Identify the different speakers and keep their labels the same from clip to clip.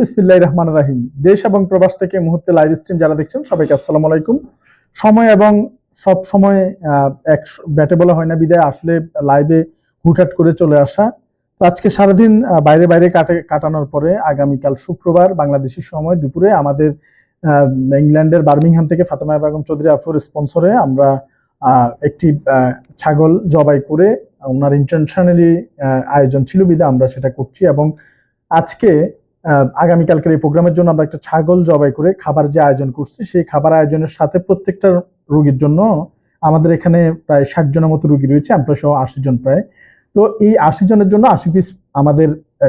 Speaker 1: বিসমিল্লাহির দেশ এবং প্রবাস থেকে মুহূর্তে লাইভ স্ট্রিম যারা দেখছেন, সবাইকে আলাইকুম। সময় এবং এক ব্যাটে বলা হয় না বিদায়, আসলে লাইভে হুটহাট করে চলে আসা। আজকে সারাদিন বাইরে বাইরে কাটে, কাটানোর পরে আগামীকাল শুক্রবার বাংলাদেশি সময় দুপুরে আমাদের ইংল্যান্ডের বার্মিংহাম থেকে ফাতেমা বেগম চৌধুরী আফুর স্পন্সরে আমরা একটি ছাগল জবাই করে ওনার ইন্টারন্যাশনালি আয়োজন ছিল বিধে আমরা সেটা করছি এবং আজকে আগামীকালকের এই প্রোগ্রামের জন্য আমরা একটা ছাগল জবাই করে খাবার যে আয়োজন করছি সেই খাবার আয়োজনের সাথে প্রত্যেকটা রোগীর জন্য আমাদের এখানে প্রায় ষাট জনের মতো রুগী রয়েছে, আমরা সহ আশি জন প্রায়। তো এই আশি জনের জন্য আশি পিস আমাদের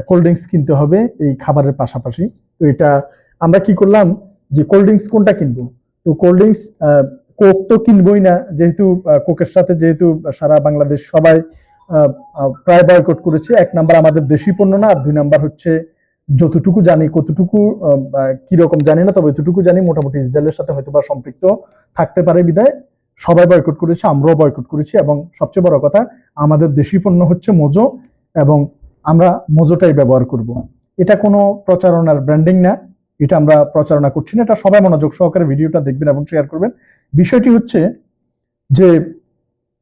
Speaker 1: কোল্ড ড্রিঙ্কস কিনতে হবে এই খাবারের পাশাপাশি। তো এটা আমরা কি করলাম যে কোল্ড ড্রিঙ্কস কোনটা কিনবো? তো কোল্ড ড্রিঙ্কস কোক তো কিনবই না, যেহেতু কোকের সাথে যেহেতু সারা বাংলাদেশ সবাই প্রায় বয়কট করেছে, এক নাম্বার আমাদের দেশি পণ্য না, আর দুই নাম্বার হচ্ছে যতটুকু জানি, কতটুকু কীরকম জানি না, তবে এতটুকু জানি মোটামুটি ইসরায়েলের সাথে হয়তো বা সম্পৃক্ত, থাকতে পারে বিদায়। সবাই বয়কট করেছে, আমরাও বয়কট করেছি, এবং সবচেয়ে বড় কথা, আমাদের দেশি পণ্য হচ্ছে মোজো, এবং আমরা মোজোটাই ব্যবহার করব। এটা কোনো প্রচারণার ব্র্যান্ডিং না। এটা আমরা প্রচারণা করছি না, এটা সবাই মনোযোগ সহকারে ভিডিওটা দেখবেন এবং শেয়ার করবেন। বিষয়টি হচ্ছে যে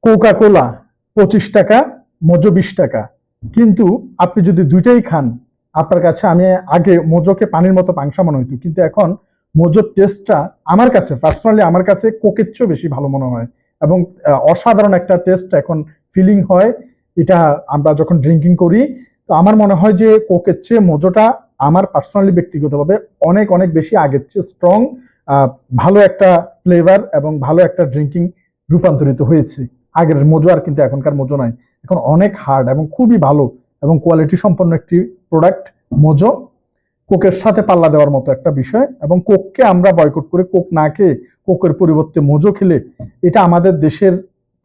Speaker 1: কোকা কোলা পঁচিশ টাকা মোজো বিশ টাকা। কিন্তু আপনি যদি দুইটাই খান, আপনার কাছে আমি আগে মোজোকে পানির মতো পাংসা মনে হইতো, কিন্তু এখন মোজোর টেস্টটা আমার কাছে পার্সোনালি আমার কাছে কোকের চেয়েও বেশি ভালো মনে হয়। এবং অসাধারণ একটা টেস্ট এখন ফিলিং হয়। এটা আমরা যখন ড্রিঙ্কিং করি, তো আমার মনে হয় যে কোকের চেয়ে মোজোটা আমার পার্সোনালি ব্যক্তিগতভাবে অনেক অনেক বেশি আগের চেয়ে স্ট্রং ভালো একটা ফ্লেভার এবং ভালো একটা ড্রিঙ্কিং রূপান্তরিত হয়েছে। আগের মজো আর কিন্তু এখনকার মজো নাই। এখন অনেক হার্ড এবং খুবই ভালো এবং কোয়ালিটি সম্পন্ন একটি প্রোডাক্ট মোজো। কোকের সাথে পাল্লা দেওয়ার মতো একটা বিষয় এবং কোককে আমরা বয়কট করে কোক না খেয়ে কোকের পরিবর্তে মোজো খেলে এটা আমাদের দেশের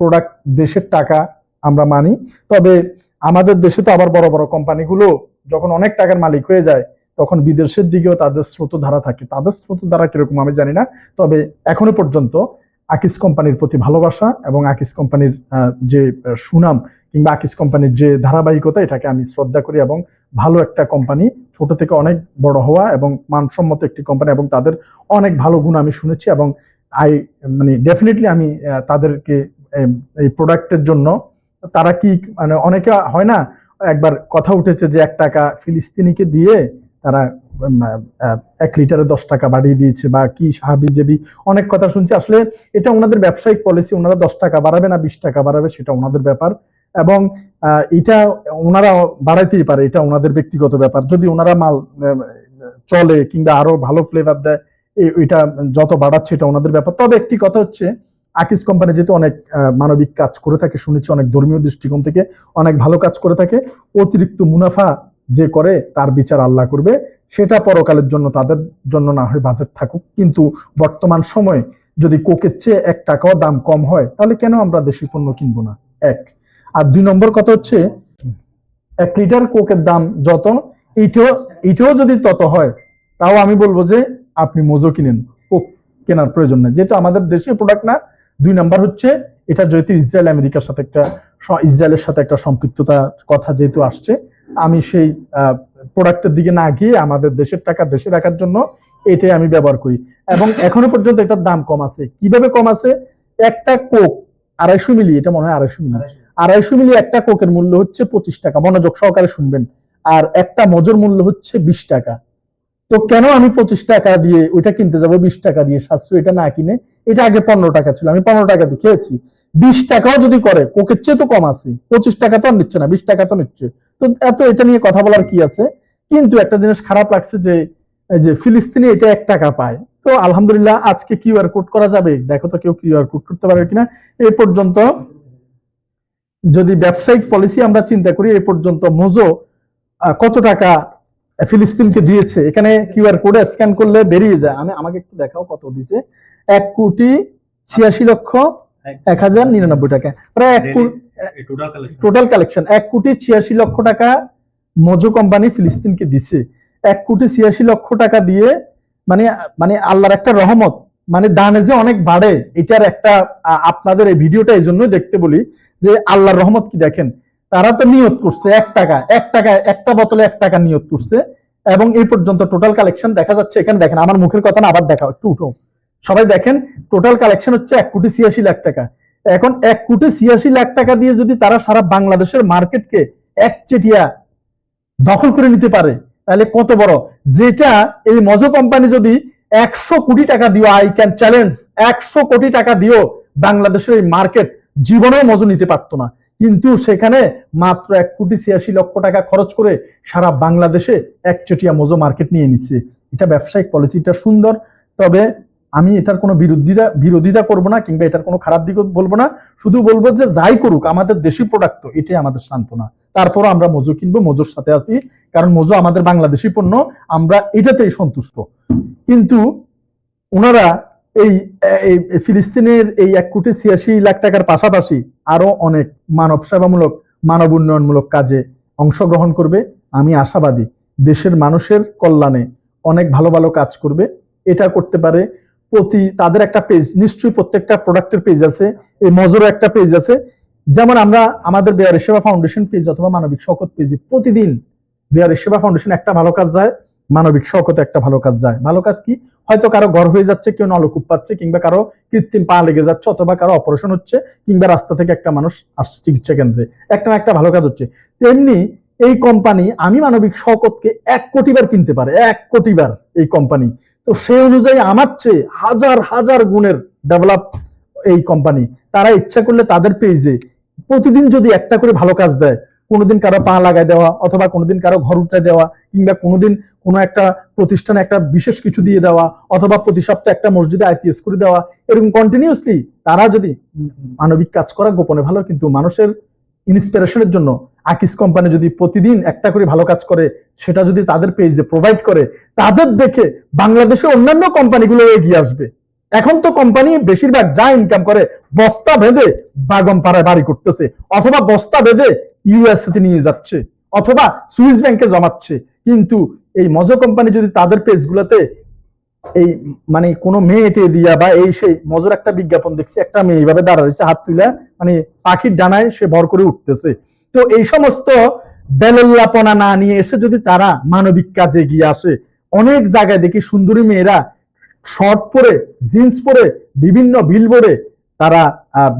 Speaker 1: প্রোডাক্ট দেশের টাকা আমরা মানি। তবে আমাদের দেশে তো আবার বড় বড় কোম্পানিগুলো যখন অনেক টাকার মালিক হয়ে যায়, তখন বিদেশের দিকেও তাদের স্রোতধারা থাকে। তাদের স্রোতধারা কীরকম আমি জানি না। তবে এখনও পর্যন্ত আকিস কোম্পানির প্রতি ভালোবাসা এবং আকিস কোম্পানির যে সুনাম কিংবা আকিস কোম্পানির যে ধারাবাহিকতা, এটাকে আমি শ্রদ্ধা করি এবং ভালো একটা কোম্পানি, ছোট থেকে অনেক বড় হওয়া এবং মানসম্মত একটি কোম্পানি এবং তাদের অনেক ভালো গুণ আমি শুনেছি এবং আই মানে ডেফিনেটলি আমি তাদেরকে এই প্রোডাক্টের জন্য তারা কি মানে অনেকে হয় না একবার কথা উঠেছে যে এক টাকা ফিলিস্তিনিকে দিয়ে তারা এক লিটারে দশ টাকা বাড়িয়ে দিয়েছে বা কি সাহাবিজেবি অনেক কথা শুনছি। আসলে এটা ওনাদের ব্যবসায়িক পলিসি ওনারা দশ টাকা বাড়াবে না, বিশ টাকা বাড়াবে, সেটা ওনাদের ব্যাপার। এবং এটা ওনারা বাড়াইতেই পারে, এটা ওনাদের ব্যক্তিগত ব্যাপার। যদি ওনারা মাল চলে কিংবা আরও ভালো ফ্লেভার দেয় এটা যত বাড়াচ্ছে, এটা ওনাদের ব্যাপার। তবে একটি কথা হচ্ছে আকিস কোম্পানি যেহেতু অনেক মানবিক কাজ করে থাকে, শুনেছি অনেক ধর্মীয় দৃষ্টিকোণ থেকে অনেক ভালো কাজ করে থাকে, অতিরিক্ত মুনাফা যে করে তার বিচার আল্লাহ করবে, সেটা পরকালের জন্য তাদের জন্য না হয় বাজেট থাকুক। কিন্তু বর্তমান সময়ে যদি কোকের চেয়ে এক টাকাও দাম কম হয়, তাহলে কেন আমরা দেশি পণ্য কিনবো না? এক। আর দুই নম্বর কথা হচ্ছে, এক লিটার কোকের দাম যত, এইটাও এইটাও যদি তত হয়, তাও আমি বলব যে আপনি মোজো কিনেন, কোক কেনার প্রয়োজন নেই। যেহেতু আমাদের দেশীয় প্রোডাক্ট না দুই নাম্বার হচ্ছে এটা যেহেতু ইসরায়েল আমেরিকার সাথে একটা ইসরায়েলের সাথে একটা সম্পৃক্ততা কথা যেহেতু আসছে আমি সেই প্রোডাক্টের দিকে না গিয়ে আমাদের দেশের টাকা দেশে রাখার জন্য এটাই আমি ব্যবহার করি। এবং এখনও পর্যন্ত এটার দাম কম আছে। কীভাবে কম আছে? একটা কোক আড়াইশো মিলি এটা মনে হয় আড়াইশো মিলি। আড়াইশো মিলি একটা কোকের মূল্য হচ্ছে পঁচিশ টাকা। মনোযোগ সহকারে শুনবেন। আর একটা মজুর মূল্য হচ্ছে বিশ টাকা। তো কেন আমি পঁচিশ টাকা দিয়ে ওইটা কিনতে যাব বিশ টাকা দিয়ে সাতশো এটা না কিনে? এটা আগে পনেরো টাকা ছিল, আমি পনেরো টাকা দিয়ে খেয়েছি। বিশ টাকাও যদি করে, কোকের চেয়ে তো কম আছে, পঁচিশ টাকা তো আর নিচ্ছে না, বিশ টাকা তো নিচ্ছে। তো এত এটা নিয়ে কথা বলার কি আছে? কিন্তু একটা জিনিস খারাপ লাগছে যে যে ফিলিস্তিনি এটা এক টাকা পায়। তো আলহামদুলিল্লাহ আজকে কিউআর কোড করা যাবে। দেখো তো কেউ কিউআর কোড করতে পারবে কিনা। এই পর্যন্ত যদি ব্যবসায়িক পলিসি আমরা চিন্তা করি এই পর্যন্ত মোজো কত টাকা ফিলিস্তিনকে দিয়েছে? এখানে কিউআর কোডে স্ক্যান করলে বেরিয়ে যায়। আমি, আমাকে একটু দেখাও কত দিয়েছে। এক কোটি ছিয়াশি লক্ষ এক হাজার নিরানব্বই টাকা। প্রায় এক কোটি
Speaker 2: টোটাল কালেকশন
Speaker 1: এক কোটি ছিয়াশি লক্ষ টাকা মোজো কোম্পানি ফিলিস্তিনকে দিছে। এক কোটি ছিয়াশি লক্ষ টাকা দিয়ে মানে মানে আল্লাহর একটা রহমত মানে দানে যে অনেক বাড়ে এটার একটা আপনাদের এই ভিডিওটা এই জন্যই দেখতে বলি যে আল্লাহর রহমত কি দেখেন? তারা তো নিয়ত করছে এক টাকা এক টাকা একটা বোতলে এক টাকা নিয়ত করছে এবং এই পর্যন্ত টোটাল কালেকশন দেখা যাচ্ছে। এখানে দেখেন আমার মুখের কথা না আবার দেখাও একটু উঠো। সবাই দেখেন টোটাল কালেকশন হচ্ছে এক কোটি ছিয়াশি লাখ টাকা। এখন এক কোটি ছিয়াশি লাখ টাকা দিয়ে যদি তারা সারা বাংলাদেশের মার্কেটকে একচেটিয়া দখল করে নিতে পারে, তাহলে কত বড়? যেটা এই মজো কোম্পানি যদি একশো কোটি টাকা দিও আই ক্যান চ্যালেঞ্জ একশো কোটি টাকা দিও বাংলাদেশের এই মার্কেট জীবনেও মজো নিতে পারতো না। কিন্তু সেখানে মাত্র এক কোটি ছিয়াশি লক্ষ টাকা খরচ করে সারা বাংলাদেশে একচেটিয়া মজো মার্কেট নিয়ে নিচ্ছে। এটা ব্যবসায়িক পলিসিটা সুন্দর, তবে আমি এটার কোনো বিরোধিতা বিরোধিতা করব না কিংবা এটার কোনো খারাপ দিক বলব না। শুধু বলব যে যাই করুক, আমাদের দেশি প্রোডাক্ট তো, এটাই আমাদের সান্ত্বনা। তারপরও আমরা মজু কিনবো, মজুর সাথে আছি, কারণ মজু আমাদের বাংলাদেশি পণ্য, আমরা এটাতেই সন্তুষ্ট। কিন্তু ওনারা এই ফিলিস্তিনের এই এক কোটি ছিয়াশি লাখ টাকার পাশাপাশি আরও অনেক মানব সেবামূলক মানব উন্নয়নমূলক কাজে অংশগ্রহণ করবে। আমি আশাবাদী দেশের মানুষের কল্যাণে অনেক ভালো ভালো কাজ করবে। এটা করতে পারে প্রতি তাদের একটা পেজ নিশ্চয়ই প্রত্যেকটা প্রোডাক্টের পেজ আছে, এই মজুরও একটা পেজ আছে। যেমন আমরা আমাদের বেয়ারি সেবা ফাউন্ডেশন পেজ অথবা মানবিক শকত পেজে প্রতিদিন বেয়ারি সেবা ফাউন্ডেশন একটা ভালো কাজ যায়, মানবিক শকতে একটা ভালো কাজ যায়। ভালো কাজ কি? হয়তো কারও ঘর হয়ে যাচ্ছে, কেউ নলকূপ পাচ্ছে, কিংবা কারও কৃত্রিম পা লেগে যাচ্ছে, অথবা কারও অপারেশন হচ্ছে, কিংবা রাস্তা থেকে একটা মানুষ আসছে চিকিৎসা কেন্দ্রে। একটা একটা ভালো কাজ হচ্ছে। তেমনি এই কোম্পানি আমি মানবিক শকতকে এক কোটিবার কিনতে পারে, এক কোটিবার এই কোম্পানি তো সেই অনুযায়ী আমার চেয়ে হাজার হাজার গুণের ডেভেলপ এই কোম্পানি তারা ইচ্ছা করলে তাদের পেজে প্রতিদিন যদি একটা করে ভালো কাজ দেয়, কোনোদিন কারও পা লাগাই দেওয়া অথবা কোনোদিন কারও ঘর উঠে দেওয়া, কিংবা কোনোদিন কোনো একটা প্রতিষ্ঠানে একটা বিশেষ কিছু দিয়ে দেওয়া, অথবা প্রতি সপ্তাহে একটা মসজিদে আইপিএস করে দেওয়া, এরকম কন্টিনিউসলি তারা যদি মানবিক কাজ করা গোপনে ভালো, কিন্তু মানুষের ইন্সপিরেশনের জন্য আকিস কোম্পানি যদি প্রতিদিন একটা করে ভালো কাজ করে, সেটা যদি তাদের পেজে প্রোভাইড করে, তাদের দেখে বাংলাদেশের অন্যান্য কোম্পানিগুলো এগিয়ে আসবে। এখন তো কোম্পানি বেশিরভাগ যা ইনকাম করে, বস্তা বেঁধে বাগম পাড়ায় বাড়ি করতেছে, অথবা বস্তা বেঁধে ইউএসএ তে নিয়ে যাচ্ছে, অথবা সুইস ব্যাংকে জমাচ্ছে। কিন্তু এই মজো কোম্পানি যদি তাদের পেজগুলোতে এই মানে কোনো মেয়ে এটে দিয়া বা এই সেই মজুর একটা বিজ্ঞাপন দেখছি, একটা মেয়ে এইভাবে দাঁড়া রয়েছে, হাত তুলে মানে পাখির ডানায় সে ভর করে উঠতেছে। তো এই সমস্ত বেলল্লাপনা না নিয়ে এসে যদি তারা মানবিক কাজে গিয়ে আসে, অনেক জায়গায় দেখি সুন্দরী মেয়েরা শর্ট পরে জিন্স পরে, বিভিন্ন বিলবোর্ডে তারা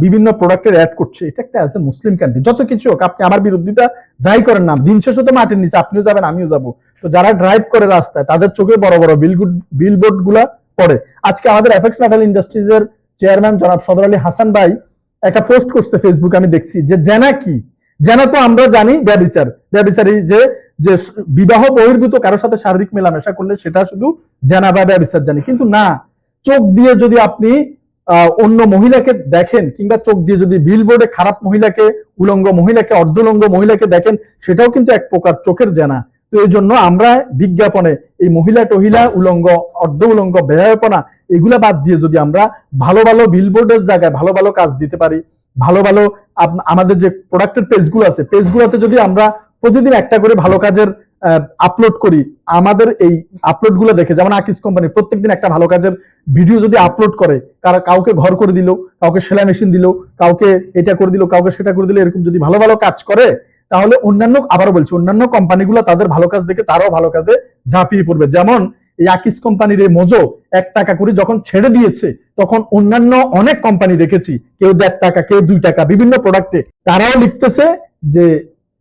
Speaker 1: বিভিন্ন প্রোডাক্টের অ্যাড করছে। এটা একটা অ্যাজ এ মুসলিম কান্ট্রি যত কিছু হোক, আপনি আমার বিরোধিতা যাই করেন না, দিন শেষে তো মাটির নিচে, আপনিও যাবেন, আমিও যাব। তো যারা ড্রাইভ করে রাস্তায়, তাদের চোখে বড় বড় বিলগুড বিলবোর্ডগুলা পড়ে। আজকে আমাদের এফএক্স মেটাল ইন্ডাস্ট্রিজ এর চেয়ারম্যান জনাব সদর আলী হাসান ভাই একটা পোস্ট করছে ফেসবুকে আমি দেখছি, যে জেনা কি? জেনা তো আমরা জানি, ব্যবিচার। ব্যবিচারী যে যে বিবাহ বহির্ভূত কারোর সাথে শারীরিক মেলামেশা করলে সেটা শুধু জেনা বা ব্যবিচার জানি। কিন্তু না, চোখ দিয়ে যদি আপনি অন্য মহিলাকে দেখেন কিংবা চোখ দিয়ে যদি বিলবোর্ডে খারাপ মহিলাকে, উলঙ্গ মহিলাকে, অর্ধলঙ্গ মহিলাকে দেখেন, সেটাও কিন্তু এক প্রকার চোখের জানা। তো এই জন্য আমরা বিজ্ঞাপনে এই মহিলা টহিলা, উলঙ্গ অর্ধ উলঙ্গ বেহায়পনা, এগুলা বাদ দিয়ে যদি আমরা ভালো ভালো বিলবোর্ডের জায়গায় ভালো ভালো কাজ দিতে পারি, ভালো ভালো আমাদের যে প্রোডাক্টের পেজগুলো আছে পেজগুলোতে যদি আমরা প্রতিদিন একটা করে ভালো কাজের আপলোড করি, আমাদের এই আপলোডগুলো দেখে, যেমন আকিস কোম্পানি প্রত্যেকদিন একটা ভালো কাজের ভিডিও যদি আপলোড করে, কারা কাউকে ঘর করে দিল, কাউকে সেলাই মেশিন দিল, কাউকে এটা করে দিল, কাউকে সেটা করে দিল, এরকম যদি ভালো ভালো কাজ করে, তাহলে অন্যান্য, আবারও বলছি, অন্যান্য কোম্পানিগুলো তাদের ভালো কাজ দেখে তারাও ভালো কাজে ঝাঁপিয়ে পড়বে। যেমন এই আকিস কোম্পানির এই মোজো এক টাকা করে যখন ছেড়ে দিয়েছে, তখন অন্যান্য অনেক কোম্পানি দেখেছি, কেউ দেড় টাকা, কেউ দুই টাকা, বিভিন্ন প্রোডাক্টে তারাও লিখতেছে যে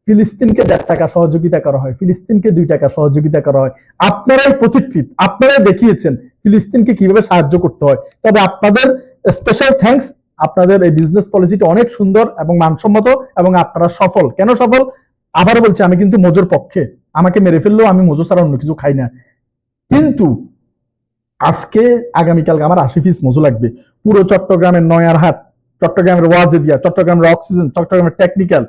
Speaker 1: ফিলিস্তিনকে দেড় টাকা সহযোগিতা করা হয়, ফিলিস্তিনকে দুই টাকা সহযোগিতা করা হয়। আপনারাই প্রতিকৃত, আপনারাই দেখিয়েছেন ফিলিস্তিনকে কীভাবে সাহায্য করতে হয়। তবে আপনাদের স্পেশাল থ্যাঙ্কস আপনাদের এই বিজনেস পলিসিটা অনেক সুন্দর এবং মানসম্মত এবং আপনারা সফল। কেন সফল? আবার বলছি, আমি কিন্তু মজুর পক্ষে। আমাকে মেরে ফেললেও আমি মজু ছাড়া অন্য কিছু খাই না। কিন্তু আজকে আগামীকালকে আমার আশি পিস মজু লাগবে। পুরো চট্টগ্রামের নয়ারহাট, চট্টগ্রামের ওয়াজেদিয়া, চট্টগ্রামের অক্সিজেন, চট্টগ্রামের টেকনিক্যাল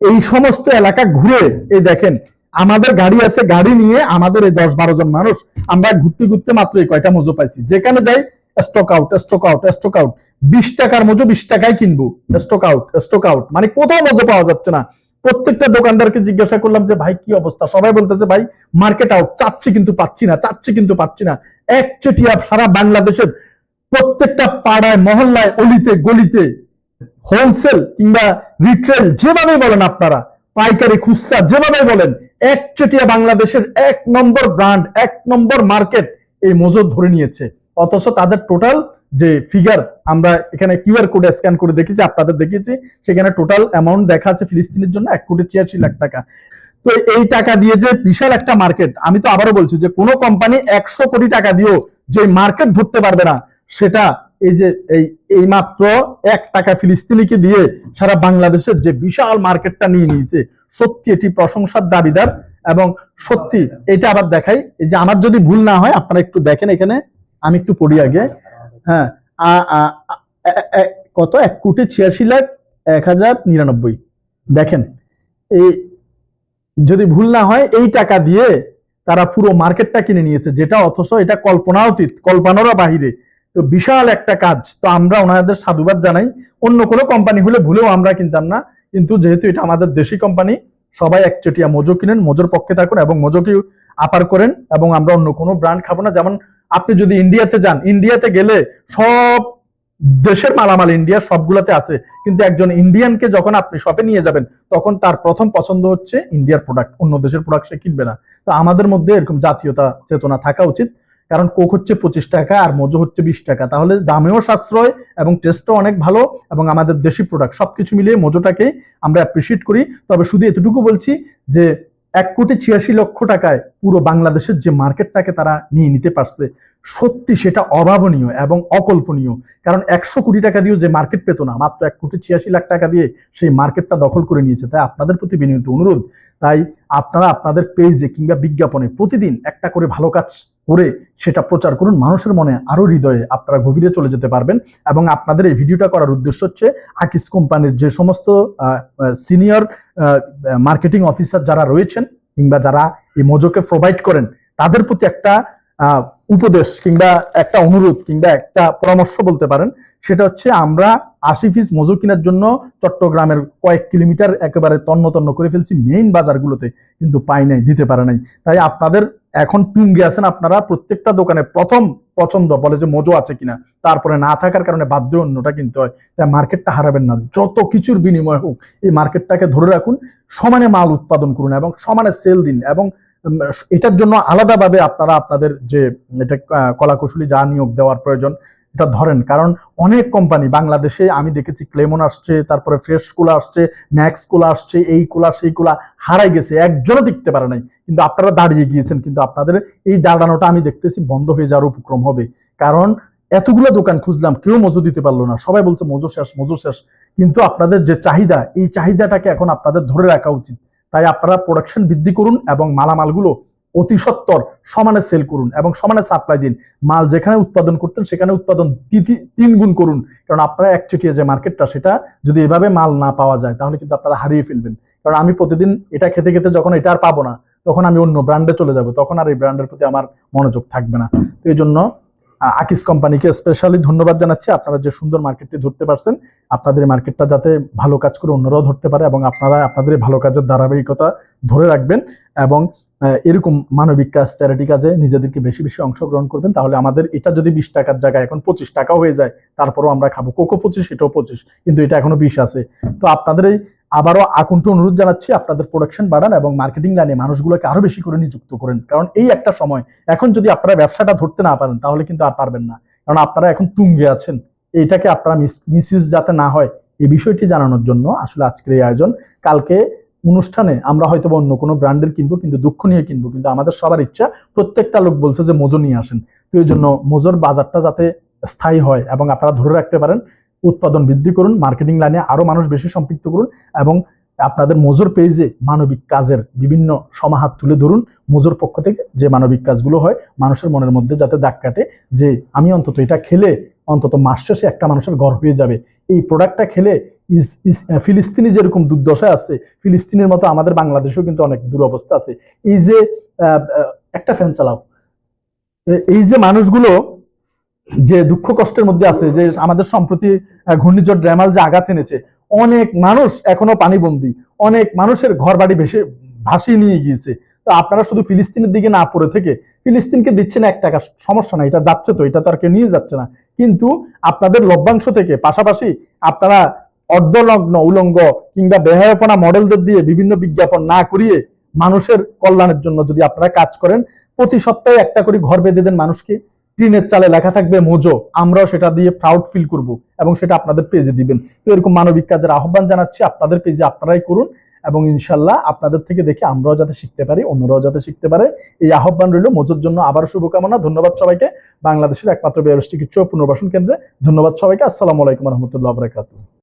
Speaker 1: এই সমস্ত এলাকা ঘুরে, এই দেখেন, আমাদের গাড়ি আছে, গাড়ি নিয়ে আমাদের এই দশ বারো জন মানুষ, আমরা ঘুরতে ঘুরতে মাত্র এই কয়টা মজু পাইছি। যেখানে যাই stock out stock out stock out বিশ টাকার মজু বিশ টাকায় কিনবো। স্টক আউট স্টক আউট মানে কোথাও মজু পাওয়া যাচ্ছে না। প্রত্যেকটা দোকানদারকে জিজ্ঞাসা করলাম যে, ভাই, কি অবস্থা? সবাই বলতেছে, ভাই মার্কেট আউট চাচ্ছি কিন্তু পাচ্ছি না, চাচ্ছি কিন্তু পাচ্ছি না। এক একচেটিয়া সারা বাংলাদেশের প্রত্যেকটা পাড়ায়, মহল্লায়, অলিতে, গলিতে হোলসেল কিংবা রিটেল যেভাবে বলেন আপনারা, পাইকারি খুচরা যেভাবে বলেন, একচেটিয়া বাংলাদেশের এক নম্বর ব্র্যান্ড এক নম্বর মার্কেট এই মজুদ ধরে নিয়েছে। অথচ তাদের টোটাল যে ফিগার আমরা এখানে কিউআর কোডে স্ক্যান করে দেখেছি, আপনাদের দেখিয়েছি, সেখানে টোটাল অ্যামাউন্ট দেখা আছে ফিলিস্তিনের জন্য এক কোটি ছিয়াশি লাখ টাকা। তো এই টাকা দিয়ে যে বিশাল একটা মার্কেট আমি তো আবারও বলছি যে কোনো কোম্পানি একশো কোটি টাকা দিয়েও যে মার্কেট ধরতে পারবে না, সেটা এই যে, এই এই মাত্র এক টাকা ফিলিস্তিনিকে দিয়ে সারা বাংলাদেশের যে বিশাল মার্কেটটা নিয়ে নিয়েছে, সত্যি এটি প্রশংসার দাবিদার এবং সত্যি এটা আবার দেখাই, এই যে আমার যদি ভুল না হয়, আপনারা একটু দেখেন এখানে, আমি একটু পড়ি আগে। হ্যাঁ কত? এক কোটি ছিয়াশি লাখ এক হাজার নিরানব্বই। দেখেন, এই যদি ভুল না হয়, এই টাকা দিয়ে তারা পুরো মার্কেটটা কিনে নিয়েছে, যেটা অথচ এটা কল্পনা অতীত কল্পনারও বাহিরে। তো বিশাল একটা কাজ। তো আমরা ওনাদের সাধুবাদ জানাই। অন্য কোনো কোম্পানি হলে ভুলেও আমরা কিনতাম না কিন্তু যেহেতু এটা আমাদের দেশি কোম্পানি সবাই একচেটিয়া মোজো কিনেন, মোজোর পক্ষে থাকুন এবং মোজোকে আপার করেন এবং আমরা অন্য কোনো ব্র্যান্ড খাব না। যেমন আপনি যদি ইন্ডিয়াতে যান ইন্ডিয়াতে গেলে সব দেশের মালামাল ইন্ডিয়ার সবগুলোতে আছে। কিন্তু একজন ইন্ডিয়ানকে যখন আপনি শপে নিয়ে যাবেন, তখন তার প্রথম পছন্দ হচ্ছে ইন্ডিয়ার প্রোডাক্ট অন্য দেশের প্রোডাক্ট সে কিনবে না। তো আমাদের মধ্যে এরকম জাতীয়তা চেতনা থাকা উচিত। কারণ কোক হচ্ছে পঁচিশ টাকা আর মজো হচ্ছে বিশ টাকা। তাহলে দামেও সাশ্রয় এবং টেস্টও অনেক ভালো এবং আমাদের দেশি প্রোডাক্ট সব কিছু মিলিয়ে মজোটাকে আমরা অ্যাপ্রিসিয়েট করি। তবে শুধু এতটুকু বলছি যে এক কোটি ছিয়াশি লক্ষ টাকায় পুরো বাংলাদেশের যে মার্কেটটাকে তারা নিয়ে নিতে পারছে, সত্যি সেটা অভাবনীয় এবং অকল্পনীয়। কারণ একশো কোটি টাকা দিয়েও যে মার্কেট পেত না, মাত্র এক কোটি ছিয়াশি লাখ টাকা দিয়ে সেই মার্কেটটা দখল করে নিয়েছে। তাই আপনাদের প্রতি বিনীত অনুরোধ, তাই আপনারা আপনাদের পেজে কিংবা বিজ্ঞাপনে প্রতিদিন একটা করে ভালো কাজ করে সেটা প্রচার করুন। মানুষের মনে আরও হৃদয়ে আপনারা গভীরে চলে যেতে পারবেন এবং আপনাদের এই ভিডিওটা করার উদ্দেশ্য হচ্ছে আকিস কোম্পানির যে সমস্ত সিনিয়র মার্কেটিং অফিসার যারা রয়েছেন কিংবা যারা এই মোজোকে প্রোভাইড করেন, তাদের প্রতি একটা উপদেশ কিংবা একটা অনুরোধ কিংবা একটা পরামর্শ বলতে পারেন। সেটা হচ্ছে আমরা আশি পিস মজুর কেনার জন্য চট্টগ্রামের কয়েক কিলোমিটার একেবারে তন্ন তন্ন করে ফেলছি। মেইন বাজারগুলোতে কিন্তু পাই নাই, দিতে পারে নাই। তাই আপনাদের এখন টুঙ্গে আছেন আপনারা প্রত্যেকটা দোকানে। প্রথম পছন্দ বলে যে মজো আছে কিনা, তারপরে না থাকার কারণে বাধ্য অন্যটা কিনতে হয়। তাই মার্কেটটা হারাবেন না। যত কিছুর বিনিময় হোক, এই মার্কেটটাকে ধরে রাখুন, সমানে মাল উৎপাদন করুন এবং সমানে সেল দিন এবং এটার জন্য আলাদাভাবে আপনারা আপনাদের যে, এটা কলাকুশলী যা নিয়োগ দেওয়ার প্রয়োজন এটা ধরেন, কারণ অনেক কোম্পানি বাংলাদেশে, আমি দেখেছি ক্লেমন আসছে, তারপরে ফ্রেশ কুলা আসছে ম্যাক্স কুলা আসছে, এই কুলা সেই কোলা হারাই গেছে, একজনও টিকতে পারে নাই। কিন্তু আপনারা দাঁড়িয়ে গিয়েছেন, কিন্তু আপনাদের এই দাঁড়ানোটা আমি দেখতেছি বন্ধ হয়ে যাওয়ার উপক্রম হবে। কারণ এতগুলো দোকান খুঁজলাম, কেউ মজু দিতে পারল না। সবাই বলছে, মজু শেষ মজু শেষ। কিন্তু আপনাদের যে চাহিদা, এই চাহিদাটাকে এখন আপনাদের ধরে রাখা উচিত। তাই আপনারা প্রোডাকশন বৃদ্ধি করুন এবং মালামালগুলো অতি সত্বর সমানে সেল করুন এবং সমানে সাপ্লাই দিন। মাল যেখানে উৎপাদন করতেন সেখানে উৎপাদন তিন গুণ করুন। কারণ আপনারা একচেটিয়া যে মার্কেটটা সেটা যদি এভাবে মাল না পাওয়া যায়, তাহলে কিন্তু আপনারা হারিয়ে ফেলবেন। কারণ আমি প্রতিদিন এটা খেতে খেতে যখন এটা আর পাবো না, তখন আমি অন্য ব্র্যান্ডে চলে যাব। তখন আর এই ব্র্যান্ডের প্রতি আমার মনোযোগ থাকবে না। তো এই জন্য আকিস কোম্পানিকে স্পেশালি ধন্যবাদ জানাচ্ছি। আপনারা যে সুন্দর মার্কেটটি ধরতে পারছেন, আপনাদের মার্কেটটা যাতে ভালো কাজ করে অন্যরাও ধরতে পারে এবং আপনারা আপনাদের ভালো কাজের ধারাবাহিকতা ধরে রাখবেন এবং এরকম মানবিক কাজ চ্যারিটি কাজে নিজেদেরকে বেশি বেশি অংশগ্রহণ করবেন, তাহলে আমাদের এটা যদি বিশ টাকার জায়গায় এখন পঁচিশ টাকা হয়ে যায়, তারপরও আমরা খাব। কোকো পঁচিশ, এটাও পঁচিশ, কিন্তু এটা এখনও বিশ আছে। তো আপনাদের এই আবারও আকুণ্ঠ অনুরোধ জানাচ্ছি, আপনাদের প্রোডাকশন বাড়ান এবং মার্কেটিং লাইনে মানুষগুলোকে আরও বেশি করে নিযুক্ত করেন। কারণ এই একটা সময়, এখন যদি আপনারা ব্যবসাটা ধরতে না পারেন, তাহলে কিন্তু আর পারবেন না। কারণ আপনারা এখন তুঙ্গে আছেন, এটাকে আপনারা মিস ইউজ যাতে না হয় এই বিষয়টি জানানোর জন্য আসলে আজকের এই আয়োজন। কালকে অনুষ্ঠানে আমরা হয়তো অন্য কোনো ব্র্যান্ডের কিনবো, কিন্তু দুঃখ নিয়ে কিনবো, কিন্তু আমাদের সবার ইচ্ছা প্রত্যেকটা লোক বলছে যে মোজো নিয়ে আসেন। তো এই জন্য মোজোর বাজারটা যাতে স্থায়ী হয় এবং আপনারা ধরে রাখতে পারেন, উৎপাদন বৃদ্ধি করুন, মার্কেটিং লাইনে আরও মানুষ বেশি সম্পৃক্ত করুন এবং আপনাদের মোজোর পেজে মানবিক কাজের বিভিন্ন সমাহাত তুলে ধরুন। মোজোর পক্ষ থেকে যে মানবিক কাজগুলো হয়, মানুষের মনের মধ্যে যাতে দাগ কাটে যে আমি অন্তত এটা খেলে অন্তত মাস শেষে একটা মানুষের গর্ব হয়ে যাবে। এই প্রোডাক্টটা খেলে ফিলিস্তিনি যেরকম দুর্দশা আছে, ফিলিস্তিনের মতো আমাদের বাংলাদেশেও কিন্তু অনেক দুরবস্থা আছে। এই যে একটা ফ্যান চালাও। এই যে মানুষগুলো যে দুঃখ কষ্টের মধ্যে আছে, যে আমাদের সম্প্রতি ঘূর্ণিঝড় ড্রামাল যে আঘাত এনেছে, অনেক মানুষ এখনও পানিবন্দী, অনেক মানুষের ঘর বাড়ি ভেসে, ভাসিয়ে নিয়ে গিয়েছে। তো আপনারা শুধু ফিলিস্তিনের দিকে না পড়ে থেকে, ফিলিস্তিনকে দিচ্ছেন এক টাকা, সমস্যা না এটা যাচ্ছে তো, এটা তো আর কেউ নিয়ে যাচ্ছে না। কিন্তু আপনাদের লভ্যাংশ থেকে পাশাপাশি আপনারা অর্ধনগ্ন উলঙ্গ কিংবা বেহায়াপনা মডেলদের দিয়ে বিভিন্ন বিজ্ঞাপন না করিয়ে মানুষের কল্যাণের জন্য যদি আপনারা কাজ করেন, প্রতি সপ্তাহে একটা করে ঘর বেঁধে দেন মানুষকে। টিনের চালে লেখা থাকবে মোজো আমরাও সেটা দিয়ে প্রাউড ফিল করব এবং সেটা আপনাদের পেজে দিবেন। তো এরকম মানবিক কাজের আহ্বান জানাচ্ছি, আপনাদের পেজে আপনারাই করুন এবং ইনশাল্লাহ আপনাদের থেকে দেখে আমরাও যাতে শিখতে পারি, অন্যরাও যাতে শিখতে পারে। এই আহ্বান রইল, মোজোর জন্য আবার শুভকামনা, ধন্যবাদ সবাইকে। বাংলাদেশের একমাত্র বেরস চিকিৎসা পুনর্বাসন কেন্দ্রে ধন্যবাদ সবাইকে। আসসালামু আলাইকুম রহমতুল্লাহ বরাকাতুহ।